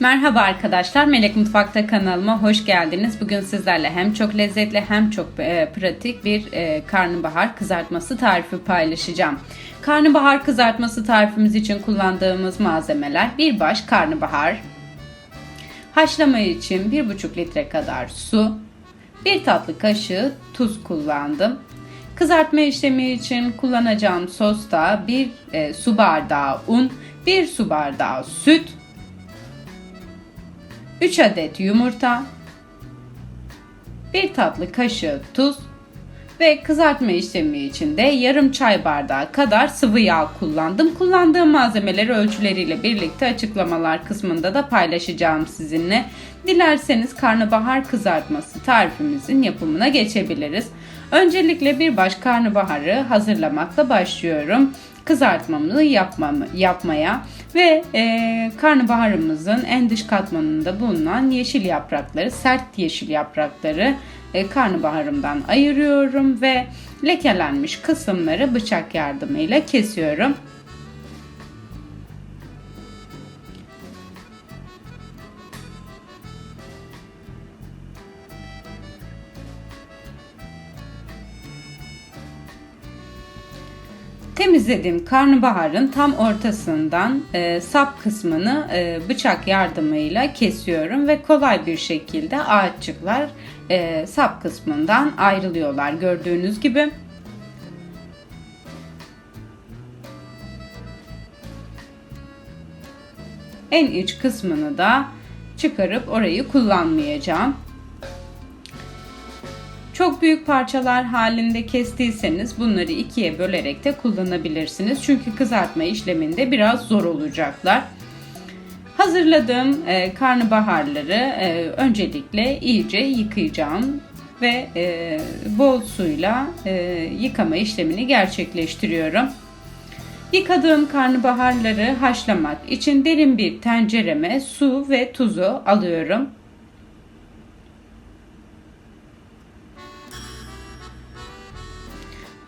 Merhaba arkadaşlar, Melek Mutfak'ta kanalıma hoş geldiniz. Bugün sizlerle hem çok lezzetli hem çok e, pratik bir e, karnabahar kızartması tarifi paylaşacağım. Karnabahar kızartması tarifimiz için kullandığımız malzemeler bir baş karnabahar, haşlama için 1,5 litre kadar su, 1 tatlı kaşığı tuz kullandım. Kızartma işlemi için kullanacağım sosta 1 e, su bardağı un, 1 su bardağı süt, 3 adet yumurta, 1 tatlı kaşığı tuz ve kızartma işlemi için de yarım çay bardağı kadar sıvı yağ kullandım. Kullandığım malzemeleri ölçüleriyle birlikte açıklamalar kısmında da paylaşacağım sizinle. Dilerseniz karnabahar kızartması tarifimizin yapımına geçebiliriz. Öncelikle bir baş karnabaharı hazırlamakla başlıyorum kızartmamı yapmamı, yapmaya ve e, karnabaharımızın en dış katmanında bulunan yeşil yaprakları, sert yeşil yaprakları e, karnabaharımdan ayırıyorum ve lekelenmiş kısımları bıçak yardımıyla kesiyorum. Temizlediğim karnabaharın tam ortasından e, sap kısmını e, bıçak yardımıyla kesiyorum ve kolay bir şekilde ağaççıklar e, sap kısmından ayrılıyorlar gördüğünüz gibi. En iç kısmını da çıkarıp orayı kullanmayacağım. Çok büyük parçalar halinde kestiyseniz bunları ikiye bölerek de kullanabilirsiniz. Çünkü kızartma işleminde biraz zor olacaklar. Hazırladığım e, karnabaharları e, öncelikle iyice yıkayacağım ve e, bol suyla e, yıkama işlemini gerçekleştiriyorum. Yıkadığım karnabaharları haşlamak için derin bir tencereme su ve tuzu alıyorum.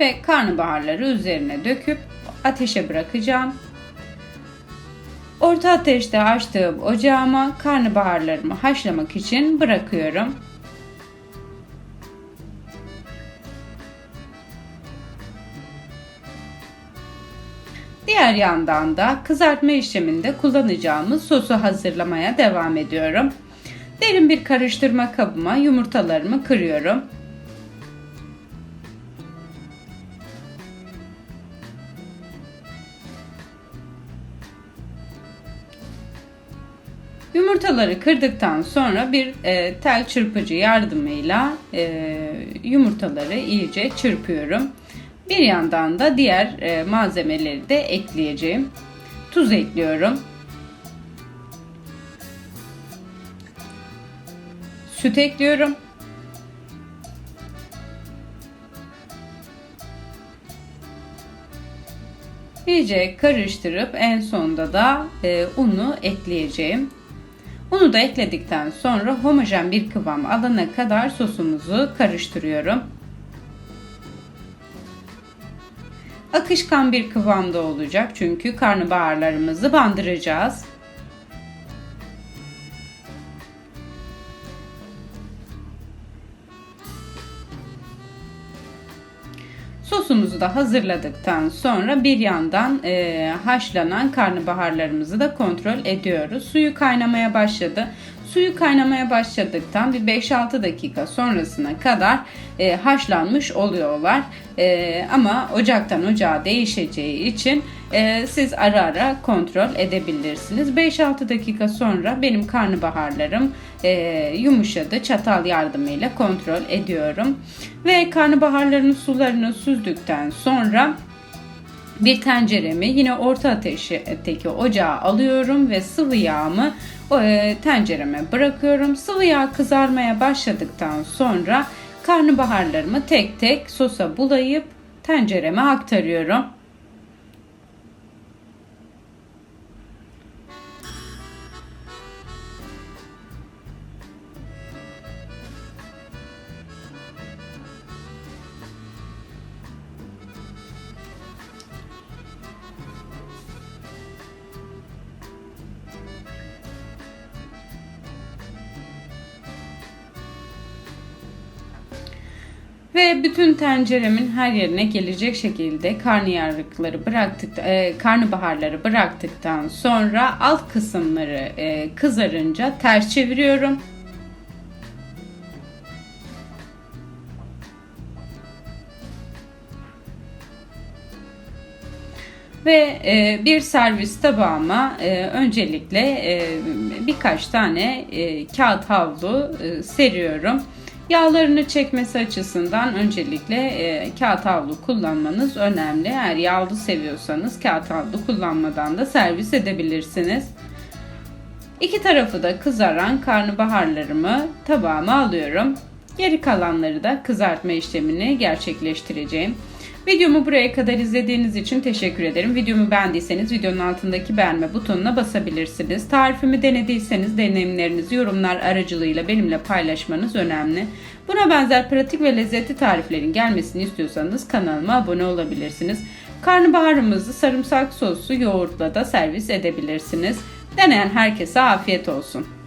Ve karnabaharları üzerine döküp ateşe bırakacağım. Orta ateşte açtığım ocağıma karnabaharlarımı haşlamak için bırakıyorum. Diğer yandan da kızartma işleminde kullanacağımız sosu hazırlamaya devam ediyorum. Derin bir karıştırma kabıma yumurtalarımı kırıyorum. Yumurtaları kırdıktan sonra bir e, tel çırpıcı yardımıyla e, yumurtaları iyice çırpıyorum. Bir yandan da diğer e, malzemeleri de ekleyeceğim. Tuz ekliyorum. Süt ekliyorum. İyice karıştırıp en sonda da e, unu ekleyeceğim. Unu da ekledikten sonra homojen bir kıvam alana kadar sosumuzu karıştırıyorum. Akışkan bir kıvamda olacak çünkü karnabaharlarımızı bandıracağız. Sosumuzu da hazırladıktan sonra bir yandan e, haşlanan karnabaharlarımızı da kontrol ediyoruz. Suyu kaynamaya başladı. Suyu kaynamaya başladıktan bir 5-6 dakika sonrasına kadar e, haşlanmış oluyorlar. E, ama ocaktan ocağa değişeceği için e, siz ara ara kontrol edebilirsiniz. 5-6 dakika sonra benim karnabaharlarım e, yumuşadı. Çatal yardımıyla kontrol ediyorum. Ve karnabaharların sularını süzdükten sonra bir tenceremi yine orta ateşteki ocağa alıyorum ve sıvı yağımı tencereme bırakıyorum. Sıvı yağ kızarmaya başladıktan sonra karnabaharlarımı tek tek sosa bulayıp tencereme aktarıyorum. Ve bütün tenceremin her yerine gelecek şekilde karnıyarıkları bıraktık, e, karnabaharları bıraktıktan sonra alt kısımları e, kızarınca ters çeviriyorum. Ve e, bir servis tabağıma e, öncelikle e, birkaç tane e, kağıt havlu e, seriyorum. Yağlarını çekmesi açısından öncelikle e, kağıt havlu kullanmanız önemli. Eğer yağlı seviyorsanız kağıt havlu kullanmadan da servis edebilirsiniz. İki tarafı da kızaran karnabaharlarımı tabağıma alıyorum. Geri kalanları da kızartma işlemini gerçekleştireceğim. Videomu buraya kadar izlediğiniz için teşekkür ederim. Videomu beğendiyseniz videonun altındaki beğenme butonuna basabilirsiniz. Tarifimi denediyseniz deneyimlerinizi yorumlar aracılığıyla benimle paylaşmanız önemli. Buna benzer pratik ve lezzetli tariflerin gelmesini istiyorsanız kanalıma abone olabilirsiniz. Karnabaharımızı sarımsak soslu yoğurtla da servis edebilirsiniz. Deneyen herkese afiyet olsun.